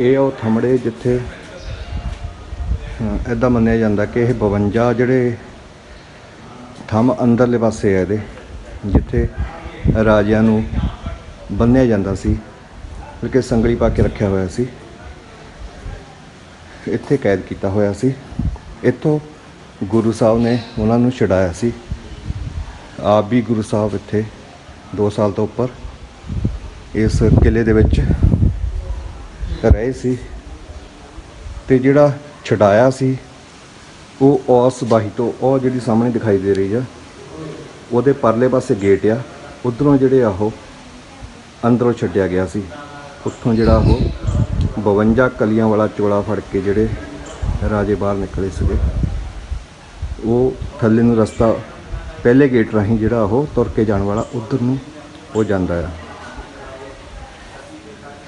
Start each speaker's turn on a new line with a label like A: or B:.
A: ਇਹ ਉਹ ਥੰਮੜੇ ਜਿੱਥੇ ਐਦਾਂ ਮੰਨਿਆ ਜਾਂਦਾ ਕਿ ਇਹ 52 ਜਿਹੜੇ ਥੰਮ ਅੰਦਰਲੇ ਪਾਸੇ ਆ ਇਹਦੇ, ਜਿੱਥੇ ਰਾਜਿਆਂ ਨੂੰ ਬੰਨਿਆ ਜਾਂਦਾ ਸੀ, ਬਲਕਿ ਸੰਗਲੀ ਪਾ ਕੇ ਰੱਖਿਆ ਹੋਇਆ ਸੀ। ਇੱਥੇ ਕੈਦ ਕੀਤਾ ਹੋਇਆ ਸੀ। ਇੱਥੋਂ ਗੁਰੂ ਸਾਹਿਬ ਨੇ ਉਹਨਾਂ ਨੂੰ ਛਡਾਇਆ ਸੀ। ਆਪ ਵੀ ਗੁਰੂ ਸਾਹਿਬ ਇੱਥੇ 2 ਸਾਲ ਤੋਂ ਉੱਪਰ, ਇਸ ਕਿਲੇ ਦੇ ਵਿੱਚ ਰਹੇ ਸੀ ਤੇ ਜਿਹੜਾ ਛਡਾਇਆ ਸੀ, ਉਹ ਔਸ ਬਾਹੀ ਤੋਂ ਉਹ ਜਿਹੜੀ ਸਾਹਮਣੇ ਦਿਖਾਈ ਦੇ ਰਹੀ ਆ, ਉਹਦੇ ਪਰਲੇ ਪਾਸੇ ਗੇਟ ਆ, ਉਧਰੋਂ ਜਿਹੜੇ ਆ ਉਹ ਅੰਦਰੋਂ ਛੱਡਿਆ ਗਿਆ ਸੀ। ਉੱਥੋਂ ਜਿਹੜਾ ਉਹ 52 ਕਲੀਆਂ ਵਾਲਾ ਚੋਲਾ ਫੜ ਕੇ ਜਿਹੜੇ ਰਾਜੇ ਬਾਹਰ ਨਿਕਲੇ ਸੀਗੇ, ਉਹ ਥੱਲੇ ਨੂੰ ਰਸਤਾ ਪਹਿਲੇ ਗੇਟ ਰਾਹੀਂ ਜਿਹੜਾ ਉਹ ਤੁਰ ਕੇ ਜਾਣ ਵਾਲਾ ਉਧਰ ਨੂੰ ਉਹ ਜਾਂਦਾ ਆ।